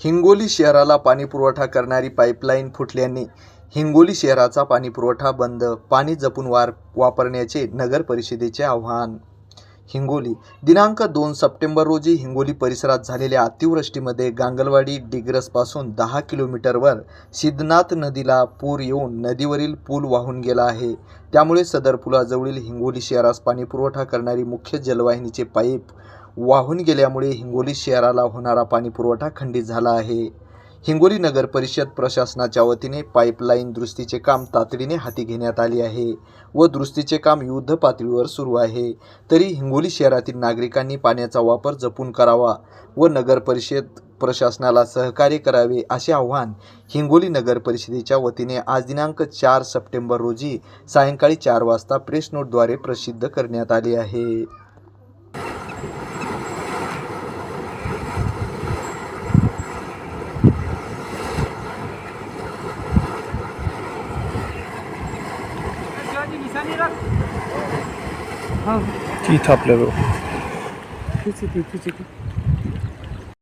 हिंगोली शहराला पाणीपुरवठा करणारी पाईपलाईन फुटल्याने हिंगोली शहराचा पाणीपुरवठा बंद पाणी जपून वार वापरण्याचे नगर परिषदेचे आव्हान. हिंगोली दिनांक दोन सप्टेंबर रोजी हिंगोली परिसरात झालेल्या अतिवृष्टीमध्ये गांगलवाडी डिग्रसपासून दहा किलोमीटरवर सिद्धनाथ नदीला पूर येऊन नदीवरील पूल वाहून गेला आहे. त्यामुळे सदर पुलाजवळील हिंगोली शहरास पाणीपुरवठा करणारी मुख्य जलवाहिनीचे पाईप वाहून गेल्यामुळे हिंगोली शहराला होणारा पाणीपुरवठा खंडित झाला आहे. हिंगोली नगर परिषद प्रशासनाच्या वतीने पाईपलाईन दुरुस्तीचे काम तातडीने हाती घेण्यात आले आहे व दुरुस्तीचे काम युद्ध पातळीवर सुरू आहे. तरी हिंगोली शहरातील नागरिकांनी पाण्याचा वापर जपून करावा व नगर परिषद प्रशासनाला सहकार्य करावे असे आवाहन हिंगोली नगर परिषदेच्या वतीने आज दिनांक चार सप्टेंबर रोजी सायंकाळी चार वाजता प्रेस नोटद्वारे प्रसिद्ध करण्यात आले आहे. ती थापल्या बघ तिची ती तिची ती